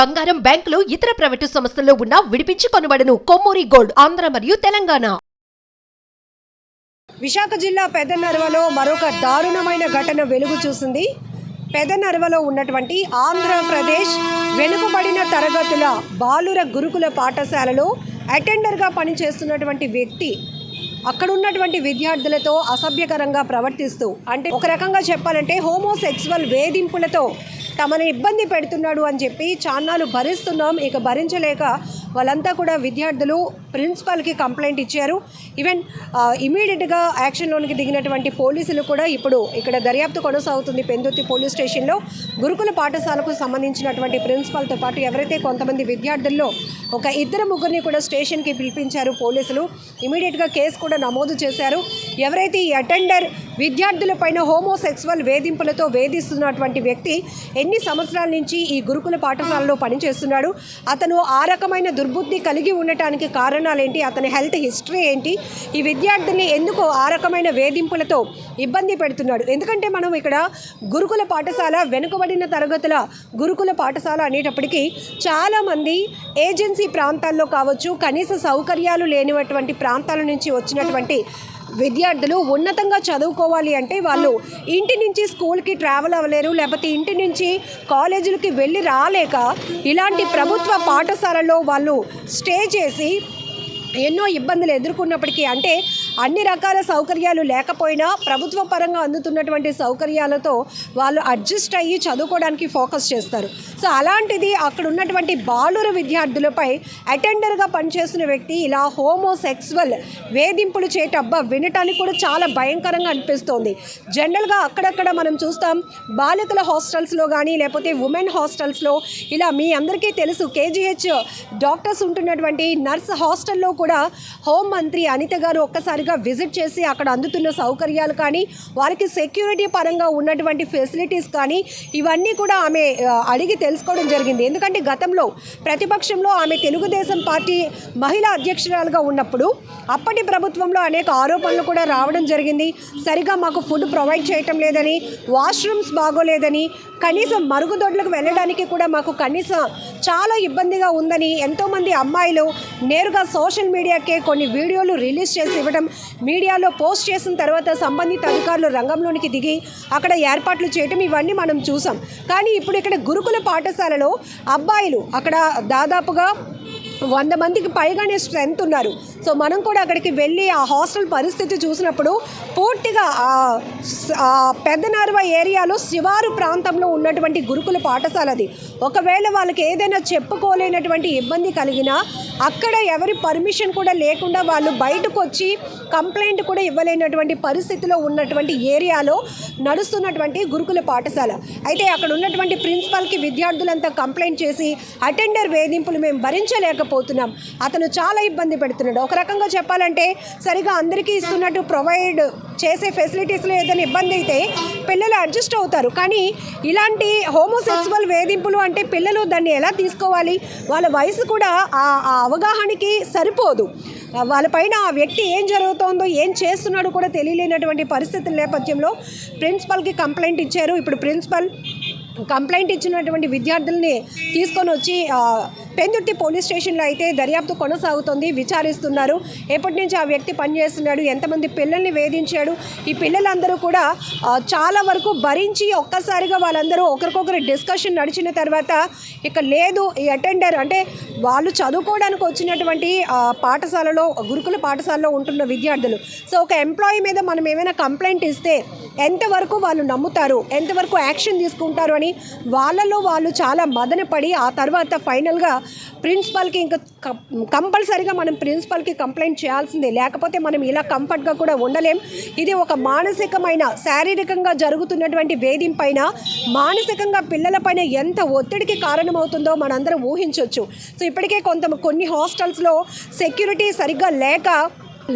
బంగారం బ్యాంకులు ఇతర ప్రైవేటు సంస్థల్లో ఉన్న విడిపించి కొనబడను. కొమ్మూరి గోల్డ్ ఆంధ్ర మరియు తెలంగాణ. విశాఖ జిల్లా పెదనర్వలో మరొక దారుణమైన ఘటన వెలుగు చూసింది. పెదనర్వలో ఉన్నటువంటి ఆంధ్రప్రదేశ్ వెనుకబడిన తరగతుల బాలుర గురుకుల పాఠశాలలో అటెండర్గా పనిచేస్తున్నటువంటి వ్యక్తి అక్కడ ఉన్నటువంటి విద్యార్థులతో అసభ్యకరంగా ప్రవర్తిస్తూ అంటే ఒక రకంగా చెప్పాలంటే హోమోసెక్సువల్ వేధింపులతో తమను ఇబ్బంది పెడుతున్నాడు అని చెప్పి చాన్నాలు భరిస్తున్నాం. ఇక భరించలేక వాళ్ళంతా కూడా విద్యార్థులు ప్రిన్సిపాల్కి కంప్లైంట్ ఇచ్చారు. ఈవెన్ ఇమీడియట్గా యాక్షన్లోనికి దిగినటువంటి పోలీసులు కూడా ఇప్పుడు ఇక్కడ దర్యాప్తు కొనసాగుతుంది పెందుర్తి పోలీస్ స్టేషన్లో. గురుకుల పాఠశాలకు సంబంధించినటువంటి ప్రిన్సిపాల్తో పాటు ఎవరైతే కొంతమంది విద్యార్థుల్లో ఒక ఇద్దరు ముగ్గురిని కూడా స్టేషన్కి పిలిపించారు పోలీసులు. ఇమీడియట్గా కేసు కూడా నమోదు చేశారు. ఎవరైతే ఈ అటెండర్ విద్యార్థులపైన హోమోసెక్సువల్ వేధింపులతో వేధిస్తున్నటువంటి వ్యక్తి ఎన్ని సంవత్సరాల నుంచి ఈ గురుకుల పాఠశాలలో పనిచేస్తున్నాడు అతను ఆ రకమైన దుర్బుద్ధి కలిగి ఉండటానికి కారణాలేంటి అతని హెల్త్ హిస్టరీ ఏంటి ఈ విద్యార్థుల్ని ఎందుకు ఆ రకమైన వేధింపులతో ఇబ్బంది పెడుతున్నాడు? ఎందుకంటే మనం ఇక్కడ గురుకుల పాఠశాల వెనుకబడిన తరగతుల గురుకుల పాఠశాల అనేటప్పటికీ చాలామంది ఏజెన్సీ ప్రాంతాల్లో కావచ్చు కనీస సౌకర్యాలు లేనివటువంటి ప్రాంతాల నుంచి వచ్చినటువంటి విద్యార్థులు ఉన్నతంగా చదువుకోవాలి అంటే వాళ్ళు ఇంటి నుంచి స్కూల్కి ట్రావెల్ అవ్వలేరు లేకపోతే ఇంటి నుంచి కాలేజీలకి వెళ్ళి రాలేక ఇలాంటి ప్రభుత్వ పాఠశాలలో వాళ్ళు స్టే చేసి ఎన్నో ఇబ్బందులు ఎదుర్కొన్నప్పటికీ అంటే అన్ని రకాల సౌకర్యాలు లేకపోయినా ప్రభుత్వ పరంగా అందుతున్నటువంటి సౌకర్యాలతో వాళ్ళు అడ్జస్ట్ అయ్యి చదువుకోవడానికి ఫోకస్ చేస్తారు. సో అలాంటిది అక్కడ ఉన్నటువంటి బాలుర విద్యార్థులపై అటెండర్గా పనిచేస్తున్న వ్యక్తి ఇలా హోమోసెక్సువల్ వేధింపులు చేయటబ్బా వినటానికి కూడా చాలా భయంకరంగా అనిపిస్తోంది. జనరల్గా అక్కడక్కడ మనం చూస్తాం బాలికల హాస్టల్స్లో కానీ లేకపోతే ఉమెన్ హాస్టల్స్లో ఇలా మీ అందరికీ తెలుసు కేజీహెచ్ డాక్టర్స్ ఉంటున్నటువంటి నర్స్ హాస్టల్లో కూడా హోం మంత్రి అనిత గారు ఒక్కసారిగా విజిట్ చేసి అక్కడ అందుతున్న సౌకర్యాలు కానీ వారికి సెక్యూరిటీ పరంగా ఉన్నటువంటి ఫెసిలిటీస్ కానీ ఇవన్నీ కూడా ఆమె అడిగి తెలుసుకోవడం జరిగింది. ఎందుకంటే గతంలో ప్రతిపక్షంలో ఆమె తెలుగుదేశం పార్టీ మహిళా అధ్యక్షురాలుగా ఉన్నప్పుడు అప్పటి ప్రభుత్వంలో అనేక ఆరోపణలు కూడా రావడం జరిగింది. సరిగా మాకు ఫుడ్ ప్రొవైడ్ చేయటం లేదని వాష్రూమ్స్ బాగోలేదని కనీసం మరుగుదొడ్లకు వెళ్ళడానికి కూడా మాకు కనీసం చాలా ఇబ్బందిగా ఉందని ఎంతోమంది అమ్మాయిలు నేరుగా సోషల్ మీడియాకే కొన్ని వీడియోలు రిలీజ్ చేసి ఇవ్వడం మీడియాలో పోస్ట్ చేసిన తర్వాత సంబంధిత అధికారులు రంగంలోనికి దిగి అక్కడ ఏర్పాట్లు చేయటం ఇవన్నీ మనం చూసాం. కానీ ఇప్పుడు ఇక్కడ గురుకుల పాఠశాలలో అబ్బాయిలు అక్కడ దాదాపుగా వంద మందికి పైగానే స్ట్రెంత్ ఉన్నారు. సో మనం కూడా అక్కడికి వెళ్ళి ఆ హాస్టల్ పరిస్థితి చూసినప్పుడు పూర్తిగా పెద్దనార్వ ఏరియాలో శివారు ప్రాంతంలో ఉన్నటువంటి గురుకుల పాఠశాల అది. ఒకవేళ వాళ్ళకి ఏదైనా చెప్పుకోలేనటువంటి ఇబ్బంది కలిగినా అక్కడ ఎవరి పర్మిషన్ కూడా లేకుండా వాళ్ళు బయటకు వచ్చి కంప్లైంట్ కూడా ఇవ్వలేనటువంటి పరిస్థితిలో ఉన్నటువంటి ఏరియాలో నడుస్తున్నటువంటి గురుకుల పాఠశాల. అయితే అక్కడ ఉన్నటువంటి ప్రిన్సిపాల్కి విద్యార్థులంతా కంప్లైంట్ చేసి అటెండర్ వేధింపులు మేము భరించలేకపోతున్నాం. అతను చాలా ఇబ్బంది పెడుతున్నాడు. ఒక రకంగా చెప్పాలంటే సరిగా అందరికీ ఇస్తున్నట్టు ప్రొవైడ్ చేసే ఫెసిలిటీస్లో ఏదైనా ఇబ్బంది అయితే పిల్లలు అడ్జస్ట్ అవుతారు. కానీ ఇలాంటి హోమోసెక్సువల్ వేధింపులు అంటే పిల్లలు దాన్ని ఎలా తీసుకోవాలి? వాళ్ళ వయసు కూడా ఆ ఆ అవగాహనకి సరిపోదు. వాళ్ళపైన ఆ వ్యక్తి ఏం జరుగుతోందో ఏం చేస్తున్నాడో కూడా తెలియలేనటువంటి పరిస్థితుల నేపథ్యంలో ప్రిన్సిపల్కి కంప్లైంట్ ఇచ్చారు. ఇప్పుడు ప్రిన్సిపల్ కంప్లైంట్ ఇచ్చినటువంటి విద్యార్థుల్ని తీసుకొని వచ్చి పెందుర్తి పోలీస్ స్టేషన్లో అయితే దర్యాప్తు కొనసాగుతుంది విచారిస్తున్నారు. ఎప్పటి నుంచి ఆ వ్యక్తి పనిచేస్తున్నాడు ఎంతమంది పిల్లల్ని వేధించాడు ఈ పిల్లలందరూ కూడా చాలా వరకు భరించి ఒక్కసారిగా వాళ్ళందరూ ఒకరికొకరు డిస్కషన్ నడిచిన తర్వాత ఇక లేదు ఈ అటెండర్ అంటే వాళ్ళు చదువుకోవడానికి వచ్చినటువంటి పాఠశాలలో గురుకుల పాఠశాలలో ఉంటున్న విద్యార్థులు. సో ఒక ఎంప్లాయీ మీద మనం ఏమైనా కంప్లైంట్ ఇస్తే ఎంతవరకు వాళ్ళు నమ్ముతారు ఎంతవరకు యాక్షన్ తీసుకుంటారు అని వాళ్ళలో వాళ్ళు చాలా మదనపడి ఆ తర్వాత ఫైనల్గా ప్రిన్సిపాల్కి ఇంకా కంపల్సరీగా మనం ప్రిన్సిపాల్కి కంప్లైంట్ చేయాల్సిందే. లేకపోతే మనం ఇలా కంఫర్ట్గా కూడా ఉండలేం. ఇది ఒక మానసికమైన శారీరకంగా జరుగుతున్నటువంటి వేధింపైన మానసికంగా పిల్లలపైన ఎంత ఒత్తిడికి కారణమవుతుందో మనందరం ఊహించవచ్చు సో ఇప్పటికే కొంత కొన్ని హాస్టల్స్లో సెక్యూరిటీ సరిగ్గా లేక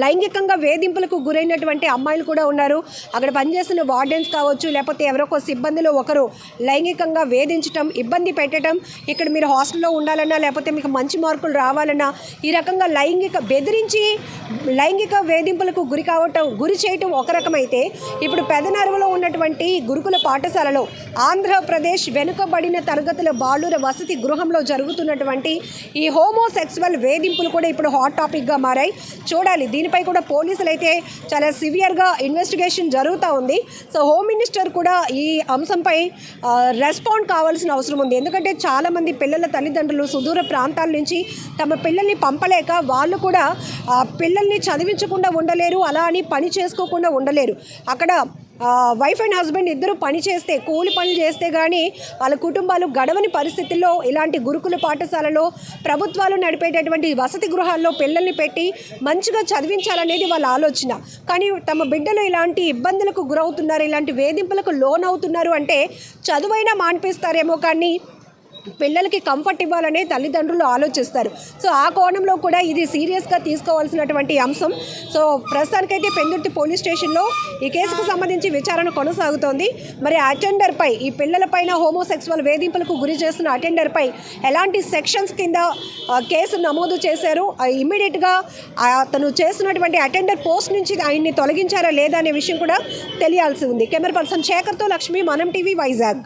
లైంగికంగా వేధింపులకు గురైనటువంటి అమ్మాయిలు కూడా ఉన్నారు. అక్కడ పనిచేస్తున్న వార్డెన్స్ కావచ్చు లేకపోతే ఎవరొక సిబ్బందిలో ఒకరు లైంగికంగా వేధించటం ఇబ్బంది పెట్టడం ఇక్కడ మీరు హాస్టల్లో ఉండాలన్నా లేకపోతే మీకు మంచి మార్కులు రావాలన్నా ఈ రకంగా లైంగిక బెదిరించి లైంగిక వేధింపులకు గురి కావటం గురి చేయటం ఒక రకమైతే ఇప్పుడు పెదనరువులో ఉన్నటువంటి గురుకుల పాఠశాలలో ఆంధ్రప్రదేశ్ వెనుకబడిన తరగతుల బాలుర వసతి గృహంలో జరుగుతున్నటువంటి ఈ హోమోసెక్సువల్ వేధింపులు కూడా ఇప్పుడు హాట్ టాపిక్గా మారాయి. చూడాలి దీనిపై కూడా పోలీసులు అయితే చాలా సివియర్గా ఇన్వెస్టిగేషన్ జరుగుతూ ఉంది. సో హోమ్ మినిస్టర్ కూడా ఈ అంశంపై రెస్పాండ్ కావాల్సిన అవసరం ఉంది. ఎందుకంటే చాలామంది పిల్లల తల్లిదండ్రులు సుదూర ప్రాంతాల నుంచి తమ పిల్లల్ని పంపలేక వాళ్ళు కూడా పిల్లల్ని చదివించకుండా ఉండలేరు. అలా అని పని చేసుకోకుండా ఉండలేరు. అక్కడ వైఫ్ అండ్ హస్బెండ్ ఇద్దరు పని చేస్తే కూలి పనులు చేస్తే కానీ వాళ్ళ కుటుంబాలు గడవని పరిస్థితుల్లో ఇలాంటి గురుకుల పాఠశాలలో ప్రభుత్వాలు నడిపేటటువంటి వసతి గృహాల్లో పిల్లల్ని పెట్టి మంచిగా చదివించాలనేది వాళ్ళ ఆలోచన. కానీ తమ బిడ్డలు ఇలాంటి ఇబ్బందులకు గురవుతున్నారు ఇలాంటి వేధింపులకు లోన్ అవుతున్నారు అంటే చదువైనా మాన్పిస్తారేమో కానీ పిల్లలకి కంఫర్ట్ ఇవ్వాలనే తల్లిదండ్రులు ఆలోచిస్తారు. సో ఆ కోణంలో కూడా ఇది సీరియస్గా తీసుకోవాల్సినటువంటి అంశం. సో ప్రస్తుతానికైతే పెందుర్తి పోలీస్ స్టేషన్లో ఈ కేసుకు సంబంధించి విచారణ కొనసాగుతోంది. మరి అటెండర్పై ఈ పిల్లలపైన హోమోసెక్సువల్ వేధింపులకు గురి చేస్తున్న అటెండర్పై ఎలాంటి సెక్షన్స్ కింద కేసు నమోదు చేశారు? ఇమ్మీడియట్గా అతను చేస్తున్నటువంటి అటెండర్ పోస్ట్ నుంచి ఆయన్ని తొలగించారా లేదా అనే విషయం కూడా తెలియాల్సి ఉంది. కెమెరా పర్సన్ శేఖర్తో లక్ష్మి మనం టీవీ వైజాగ్.